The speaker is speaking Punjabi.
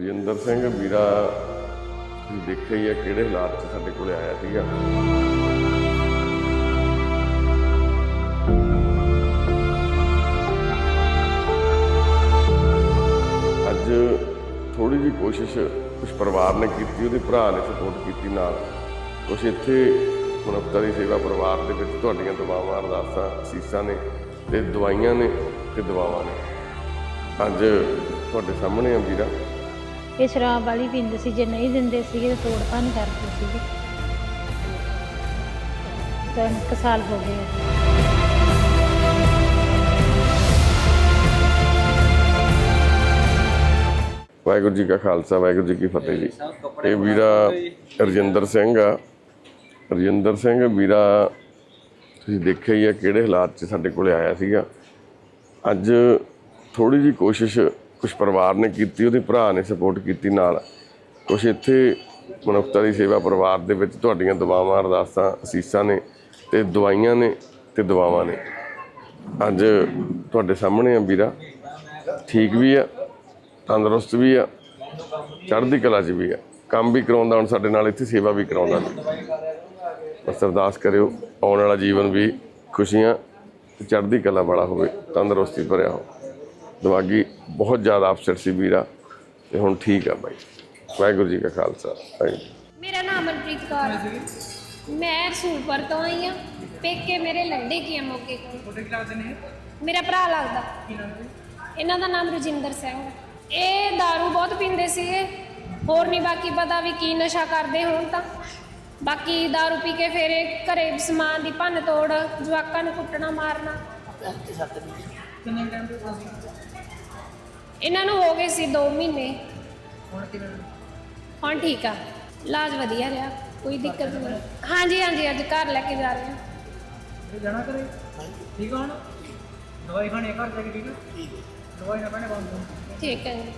ਰਜਿੰਦਰ ਸਿੰਘ, ਵੀਰਾ ਤੁਸੀਂ ਦੇਖਿਆ ਹੀ ਹੈ ਕਿਹੜੇ ਹਾਲਾਤ 'ਚ ਸਾਡੇ ਕੋਲੇ ਆਇਆ ਸੀਗਾ। ਅੱਜ ਥੋੜੀ ਜਿਹੀ ਕੋਸ਼ਿਸ਼ ਕੁਝ ਪਰਿਵਾਰ ਨੇ ਕੀਤੀ, ਉਹਦੇ ਭਰਾ ਨੇ ਸਪੋਰਟ ਕੀਤੀ ਨਾਲ। ਕੁਛ ਇੱਥੇ ਮਨੁੱਖਤਾ ਦੀ ਸੇਵਾ ਪਰਿਵਾਰ ਦੇ ਵਿੱਚ ਤੁਹਾਡੀਆਂ ਦੁਆਵਾਂ ਅਰਦਾਸਾਂ, ਅਸੀਸਾਂ ਨੇ ਤੇ ਦਵਾਈਆਂ ਨੇ ਤੇ ਦਵਾਵਾਂ ਨੇ। ਅੱਜ ਤੁਹਾਡੇ ਸਾਹਮਣੇ ਆ ਵੀਰਾ। ਇਹ ਸ਼ਰਾਬ ਵਾਲੀ ਪੀਂਦੇ ਸੀ, ਜੇ ਨਹੀਂ ਦਿੰਦੇ ਸੀਗੇ ਤਾਂ ਤੋੜ ਭੰਨ ਕਰਦੇ ਸੀਗੇ। ਤਿੰਨ ਕੁ ਸਾਲ ਹੋ ਗਏ। ਆ। ਵਾਹਿਗੁਰੂ ਜੀ ਕਾ ਖਾਲਸਾ, ਵਾਹਿਗੁਰੂ ਜੀ ਕੀ ਫਤਿਹ ਜੀ। ਇਹ ਵੀਰਾ ਰਜਿੰਦਰ ਸਿੰਘ ਆ। ਰਜਿੰਦਰ ਸਿੰਘ, ਵੀਰਾ, ਤੁਸੀਂ ਦੇਖਿਆ ਹੀ ਆ ਕਿਹੜੇ ਹਾਲਾਤ 'ਚ ਸਾਡੇ ਕੋਲੇ ਆਇਆ ਸੀਗਾ। ਅੱਜ ਥੋੜੀ ਜਿਹੀ ਕੋਸ਼ਿਸ਼ ਕੁਝ ਪਰਿਵਾਰ ਨੇ ਕੀਤੀ, ਉਹਦੇ ਭਰਾ ਨੇ ਸਪੋਰਟ ਕੀਤੀ ਨਾਲ। ਕੁਝ ਇੱਥੇ ਮਨੁੱਖਤਾ ਦੀ ਸੇਵਾ ਪਰਿਵਾਰ ਦੇ ਵਿੱਚ ਤੁਹਾਡੀਆਂ ਦੁਆਵਾਂ, ਅਰਦਾਸਾਂ, ਅਸੀਸਾਂ ਨੇ ਤੇ ਦਵਾਈਆਂ ਨੇ ਤੇ ਦੁਆਵਾਂ ਨੇ। ਅੱਜ ਤੁਹਾਡੇ ਸਾਹਮਣੇ ਆ ਵੀਰਾ। ਠੀਕ ਵੀ ਆ, ਤੰਦਰੁਸਤ ਵੀ ਆ, ਚੜ੍ਹਦੀ ਕਲਾ 'ਚ ਵੀ ਆ। ਕੰਮ ਵੀ ਕਰਾਉਂਦਾ, ਹੁਣ ਸਾਡੇ ਨਾਲ ਇੱਥੇ ਸੇਵਾ ਵੀ ਕਰਾਉਂਦਾ ਬਸ ਅਰਦਾਸ ਕਰਿਓ, ਆਉਣ ਵਾਲਾ ਜੀਵਨ ਵੀ ਖੁਸ਼ੀਆਂ ਤੇ ਚੜ੍ਹਦੀ ਕਲਾ ਵਾਲਾ ਹੋਵੇ, ਤੰਦਰੁਸਤੀ ਭਰਿਆ ਹੋਵੇ। ਦਿਮਾਗੀ ਬਹੁਤ ਜ਼ਿਆਦਾ ਅਫਸਰ ਸੀ ਵੀਰਾ ਤੇ ਹੁਣ ਠੀਕ ਆ ਬਾਈ ਵਾਹਿਗੁਰੂ ਜੀ ਕਾ ਖਾਲਸਾ ਵਾਹਿਗੁਰੂ ਮੇਰਾ ਨਾਮ ਅਮਨਪ੍ਰੀਤ ਕੌਰ ਹੈ ਮੈਂ ਰਸੂਲਪੁਰ ਤੋਂ ਆਈ ਹਾਂ ਪੇਕੇ ਮੇਰੇ ਲੰਡੇ ਕੀ ਆ ਮੌਕੇ ਕੋਲ ਤੁਹਾਡੇ ਕੀ ਲੱਗਦੇ ਨੇ ਮੇਰਾ ਭਰਾ ਲੱਗਦਾ ਕੀ ਨਾਮ ਜੀ ਇਹਨਾਂ ਦਾ ਨਾਮ ਰਜਿੰਦਰ ਸਿੰਘ ਹੈ। ਇਹ दारू ਬਹੁਤ ਪੀਂਦੇ ਸੀਗੇ ਹੋਰ ਨਹੀਂ ਬਾਕੀ ਪਤਾ ਵੀ ਕੀ ਨਸ਼ਾ ਕਰਦੇ ਹੋਣ ਤਾਂ ਬਾਕੀ दारू ਪੀ ਕੇ ਫਿਰ ਇਹ ਘਰੇ ਸਮਾਨ ਦੀ ਭੰਨ ਤੋੜ ਜਵਾਕਾਂ ਨੂੰ ਕੁੱਟਣਾ ਮਾਰਨਾ ਕਿੰਨੇ ਟਾਈਮ ਤੋਂ ਤੁਸੀਂ? ਇਹਨਾਂ ਨੂੰ ਹੋ ਗਏ ਸੀ 2 ਮਹੀਨੇ। ਹੁਣ ਕਿਵੇਂ? ਹੁਣ ਠੀਕ ਆ। ਇਲਾਜ ਵਧੀਆ ਰਿਹਾ ਕੋਈ ਦਿੱਕਤ ਨਹੀਂ। ਹਾਂਜੀ ਹਾਂਜੀ ਅੱਜ ਘਰ ਲੈ ਕੇ ਜਾ ਰਹੇ ਹਾਂ। ਇਹ ਜਾਣਾ ਕਰੇ ਠੀਕ ਆ ਹੁਣ? ਦਵਾਈ ਖਾਣੀ ਘਰ ਜਾ ਕੇ ਠੀਕ ਆ? ਠੀਕ ਦਵਾਈ ਨਾ ਪੈਣੇ ਬੰਦ ਠੀਕ ਹੈ ਜੀ।